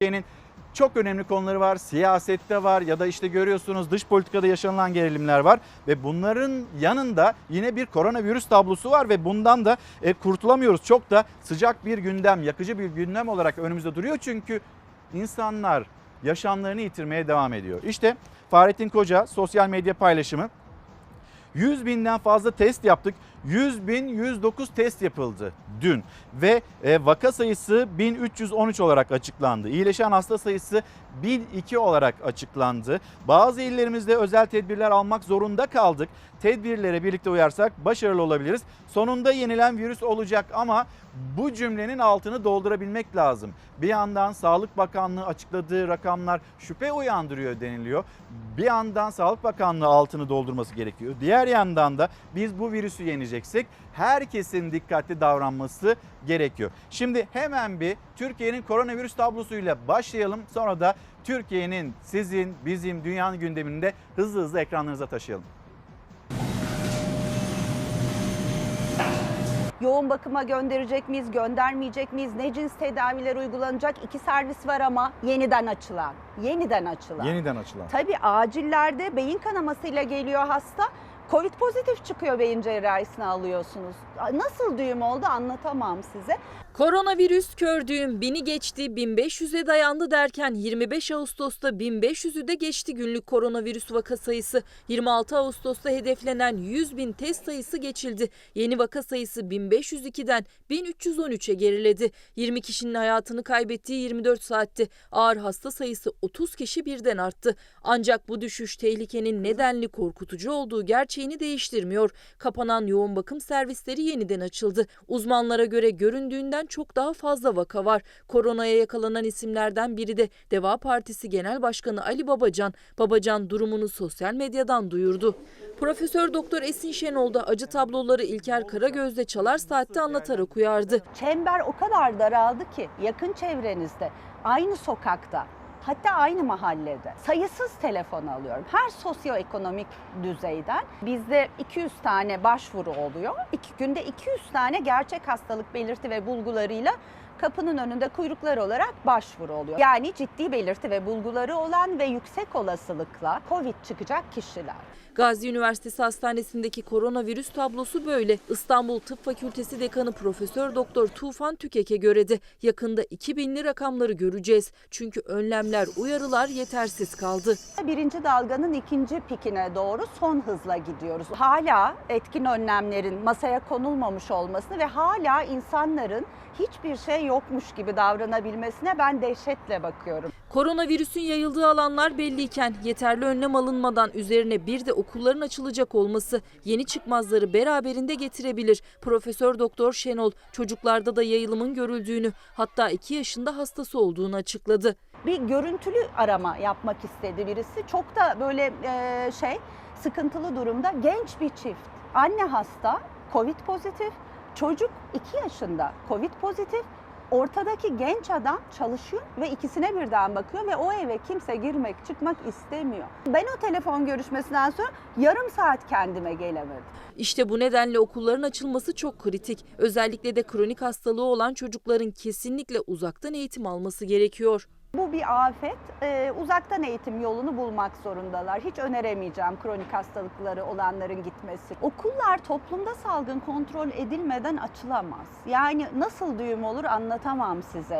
Türkiye'nin çok önemli konuları var. Siyasette var ya da işte görüyorsunuz dış politikada yaşanılan gerilimler var. Ve bunların yanında yine bir koronavirüs tablosu var ve bundan da e, kurtulamıyoruz. Çok da sıcak bir gündem, yakıcı bir gündem olarak önümüzde duruyor. Çünkü insanlar yaşamlarını yitirmeye devam ediyor. İşte Fahrettin Koca sosyal medya paylaşımı 100 binden fazla test yaptık. 100 bin 109 test yapıldı dün ve e, vaka sayısı 1313 olarak açıklandı. İyileşen hasta sayısı 1002 olarak açıklandı. Bazı illerimizde özel tedbirler almak zorunda kaldık. Tedbirlere birlikte uyarsak başarılı olabiliriz. Sonunda yenilen virüs olacak ama bu cümlenin altını doldurabilmek lazım. Bir yandan Sağlık Bakanlığı açıkladığı rakamlar şüphe uyandırıyor deniliyor. Bir yandan Sağlık Bakanlığı altını doldurması gerekiyor. Diğer yandan da biz bu virüsü yeneceksek herkesin dikkatli davranması gerekiyor. Şimdi hemen bir Türkiye'nin koronavirüs tablosuyla başlayalım. Sonra da Türkiye'nin sizin, bizim, dünyanın gündeminde hızlı hızlı ekranlarınıza taşıyalım. Yoğun bakıma gönderecek miyiz, göndermeyecek miyiz? Ne cins tedaviler uygulanacak? İki servis var ama yeniden açılan. Yeniden açılan. Yeniden açılan. Tabii acillerde beyin kanamasıyla geliyor hasta. Covid pozitif çıkıyor beyin cerrahisine alıyorsunuz. Nasıl düğüm oldu anlatamam size. Koronavirüs kördüğüm bini geçti 1500'e dayandı derken 25 Ağustos'ta 1500'ü de geçti günlük koronavirüs vaka sayısı. 26 Ağustos'ta hedeflenen 100 bin test sayısı geçildi. Yeni vaka sayısı 1502'den 1313'e geriledi. 20 kişinin hayatını kaybettiği 24 saatti. Ağır hasta sayısı 30 kişi birden arttı. Ancak bu düşüş tehlikenin nedenli korkutucu olduğu gerçeğini değiştirmiyor. Kapanan yoğun bakım servisleri yeniden açıldı. Uzmanlara göre göründüğünden çok daha fazla vaka var. Koronaya yakalanan isimlerden biri de Deva Partisi Genel Başkanı Ali Babacan. Babacan durumunu sosyal medyadan duyurdu. Profesör Doktor Esin Şenol da acı tabloları İlker Karagöz'de Çalar Saat'te anlatarak uyardı. Çember o kadar daraldı ki yakın çevrenizde, aynı sokakta, hatta aynı mahallede sayısız telefon alıyorum. Her sosyoekonomik düzeyden bizde 200 tane başvuru oluyor. İki günde 200 tane gerçek hastalık belirti ve bulgularıyla kapının önünde kuyruklar olarak başvuru oluyor. Yani ciddi belirti ve bulguları olan ve yüksek olasılıkla Covid çıkacak kişiler. Gazi Üniversitesi Hastanesi'ndeki koronavirüs tablosu böyle. İstanbul Tıp Fakültesi Dekanı Profesör Doktor Tufan Tükek'e göre de yakında 2000'li rakamları göreceğiz. Çünkü önlemler, uyarılar yetersiz kaldı. Birinci dalganın ikinci pikine doğru son hızla gidiyoruz. Hala etkin önlemlerin masaya konulmamış olmasını ve hala insanların hiçbir şey yokmuş gibi davranabilmesine ben dehşetle bakıyorum. Koronavirüsün yayıldığı alanlar belliyken yeterli önlem alınmadan üzerine bir de okulların açılacak olması yeni çıkmazları beraberinde getirebilir. Profesör Doktor Şenol çocuklarda da yayılımın görüldüğünü hatta 2 yaşında hastası olduğunu açıkladı. Bir görüntülü arama yapmak istedi birisi. Çok da böyle e, şey sıkıntılı durumda genç bir çift. Anne hasta, Covid pozitif, çocuk 2 yaşında Covid pozitif. Ortadaki genç adam çalışıyor ve ikisine birden bakıyor ve o eve kimse girmek çıkmak istemiyor. Ben o telefon görüşmesinden sonra yarım saat kendime gelemedim. İşte bu nedenle okulların açılması çok kritik. Özellikle de kronik hastalığı olan çocukların kesinlikle uzaktan eğitim alması gerekiyor. Bu bir afet. Ee, uzaktan eğitim yolunu bulmak zorundalar. Hiç öneremeyeceğim kronik hastalıkları olanların gitmesi. Okullar toplumda salgın kontrol edilmeden açılamaz. Yani nasıl düğüm olur anlatamam size.